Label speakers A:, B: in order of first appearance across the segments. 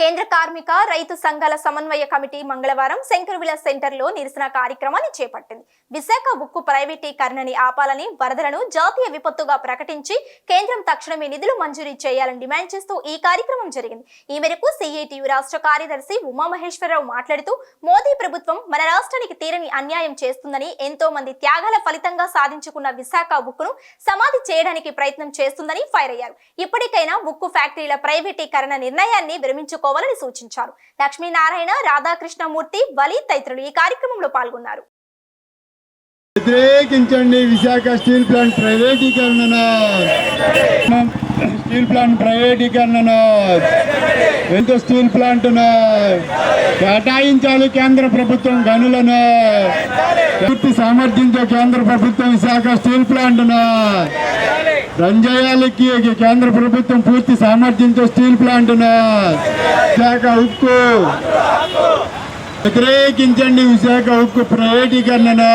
A: కేంద్ర కార్మిక రైతు సంఘాల సమన్వయ కమిటీ మంగళవారం శంకర్విల సెంటర్లో నిరసన కార్యక్రమాన్ని చేపట్టింది. విశాఖ ఉక్కు ప్రైవేటీకరణని ఆపాలని వరదలను జాతీయ విపత్తుగా ప్రకటించి కేంద్రం తక్షణమే నిధులు మంజూరీ చేయాలని డిమాండ్ చేస్తూ ఈ కార్యక్రమం జరిగింది. ఈ మేరకు సిఐటియు రాష్ట్ర కార్యదర్శి ఉమామహేశ్వరరావు మాట్లాడుతూ మోదీ ప్రభుత్వం మన రాష్ట్రానికి తీరని అన్యాయం చేస్తుందని ఎంతో మంది త్యాగాల ఫలితంగా సాధించుకున్న విశాఖ ఉక్కును సమాధి చేయడానికి ప్రయత్నం చేస్తుందని ఫైర్ అయ్యారు. ఇప్పటికైనా ఉక్కు ఫ్యాక్టరీల ప్రైవేటీకరణ నిర్ణయాన్ని విరమించుకో విరమించుకోవాలని సూచించారు. లక్ష్మీనారాయణ రాధాకృష్ణమూర్తి బలి తదితరులు ఈ కార్యక్రమంలో పాల్గొన్నారు.
B: వ్యతిరేకించండి విశాఖ స్టీల్ ప్లాంట్ ప్రైవేటీకరణను. స్టీల్ ప్లాంట్ ప్రైవేటీకరణను. ఎంత స్టీల్ ప్లాంట్ను. కేటాయించాలి కేంద్ర ప్రభుత్వం గనులను. పూర్తి సామర్థ్యంతో కేంద్ర ప్రభుత్వం విశాఖ స్టీల్ ప్లాంట్ను. రంజయాలకి కేంద్ర ప్రభుత్వం పూర్తి సామర్థ్యంతో స్టీల్ ప్లాంట్ను విశాఖ ఉక్కు. వ్యతిరేకించండి విశాఖ ఉక్కు ప్రైవేటీకరణను.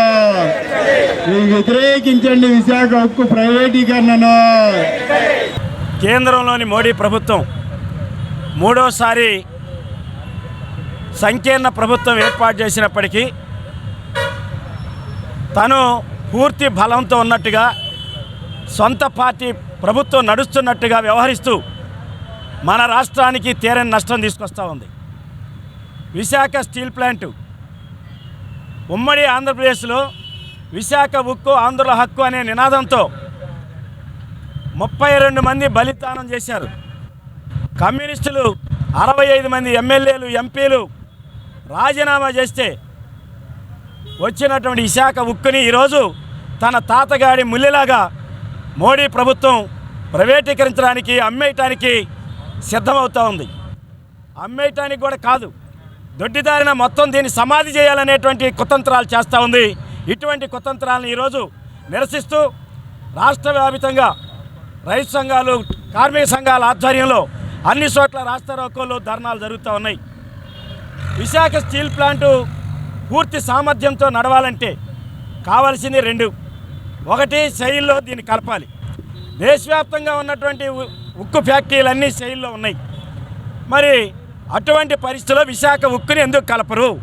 B: వ్యతిరేకించండి విశాఖ ఉక్కు ప్రైవేటీకరణను.
C: కేంద్రంలోని మోడీ ప్రభుత్వం మూడోసారి సంకీర్ణ ప్రభుత్వం ఏర్పాటు చేసినప్పటికీ తను పూర్తి బలంతో ఉన్నట్టుగా సొంత పార్టీ ప్రభుత్వం నడుస్తున్నట్టుగా వ్యవహరిస్తూ మన రాష్ట్రానికి తీరని నష్టం తీసుకొస్తూ ఉంది. విశాఖ స్టీల్ ప్లాంటు ఉమ్మడి ఆంధ్రప్రదేశ్లో విశాఖ ఉక్కు ఆంధ్రుల హక్కు అనే నినాదంతో ముప్పై రెండు మంది బలిదానం చేశారు. కమ్యూనిస్టులు అరవై ఐదు మంది ఎమ్మెల్యేలు ఎంపీలు రాజీనామా చేస్తే వచ్చినటువంటి విశాఖ ఉక్కుని ఈరోజు తన తాతగాడి ముల్లిలాగా మోడీ ప్రభుత్వం ప్రైవేటీకరించడానికి అమ్మేయటానికి సిద్ధమవుతూ ఉంది. అమ్మేయటానికి కూడా కాదు దొడ్డిదారిన మొత్తం దీన్ని సమాధి చేయాలనేటువంటి కుతంత్రాలు చేస్తూ ఉంది. ఇటువంటి కుతంత్రాలను ఈరోజు నిరసిస్తూ రాష్ట్ర వ్యాపితంగా రైతు సంఘాలు కార్మిక సంఘాల ఆధ్వర్యంలో అన్ని చోట్ల రాష్ట్ర రోకోలు ధర్నాలు జరుగుతూ ఉన్నాయి. విశాఖ స్టీల్ ప్లాంటు పూర్తి సామర్థ్యంతో నడవాలంటే కావలసింది రెండు. ఒకటి శైలిలో దీన్ని కలపాలి. దేశవ్యాప్తంగా ఉన్నటువంటి ఉ- ఉక్కు ఫ్యాక్టరీలన్నీ శైలిలో ఉన్నాయి. మరి అటువంటి పరిస్థితిలో విశాఖ ఉక్కుని ఎందుకు కలపరు?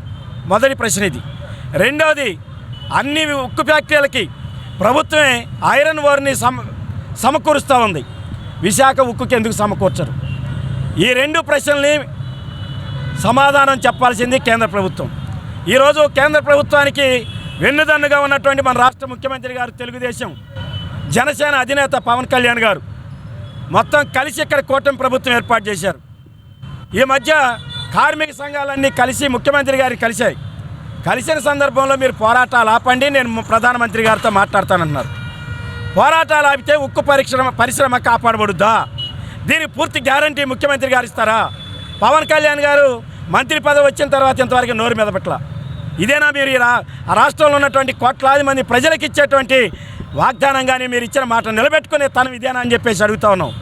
C: మొదటి ప్రశ్న ఇది. రెండవది అన్ని ఉక్కు ఫ్యాక్టరీలకి ప్రభుత్వమే ఐరన్ ఓర్ని సమ సమకూరుస్తూ ఉంది. విశాఖ ఉక్కుకి ఎందుకు సమకూర్చరు? ఈ రెండు ప్రశ్నల్ని సమాధానం చెప్పాల్సింది కేంద్ర ప్రభుత్వం. ఈరోజు కేంద్ర ప్రభుత్వానికి వెన్నుదన్నుగా ఉన్నటువంటి మన రాష్ట్ర ముఖ్యమంత్రి గారు తెలుగుదేశం జనసేన అధినేత పవన్ కళ్యాణ్ గారు మొత్తం కలిసి ఇక్కడ కూటమి ప్రభుత్వం ఏర్పాటు చేశారు. ఈ మధ్య కార్మిక సంఘాలన్నీ కలిసి ముఖ్యమంత్రి గారికి కలిశాయి. కలిసిన సందర్భంలో మీరు పోరాటాలు ఆపండి నేను ప్రధానమంత్రి గారితో మాట్లాడతానన్నారు. పోరాటాలు ఆపితే ఉక్కు పరిశ్రమ పరిశ్రమ కాపాడబడుద్దా? దీని పూర్తి గ్యారంటీ ముఖ్యమంత్రి గారు ఇస్తారా? పవన్ కళ్యాణ్ గారు మంత్రి పదవి వచ్చిన తర్వాత ఇంతవరకు నోరు మీద పట్ల ఇదేనా మీరు ఈ రా ఆ రాష్ట్రంలో ఉన్నటువంటి కోట్లాది మంది ప్రజలకు ఇచ్చేటువంటి వాగ్దానం కానీ మీరు ఇచ్చిన మాట నిలబెట్టుకునే తనం ఇదేనా అని చెప్పేసి అడుగుతా ఉన్నాం.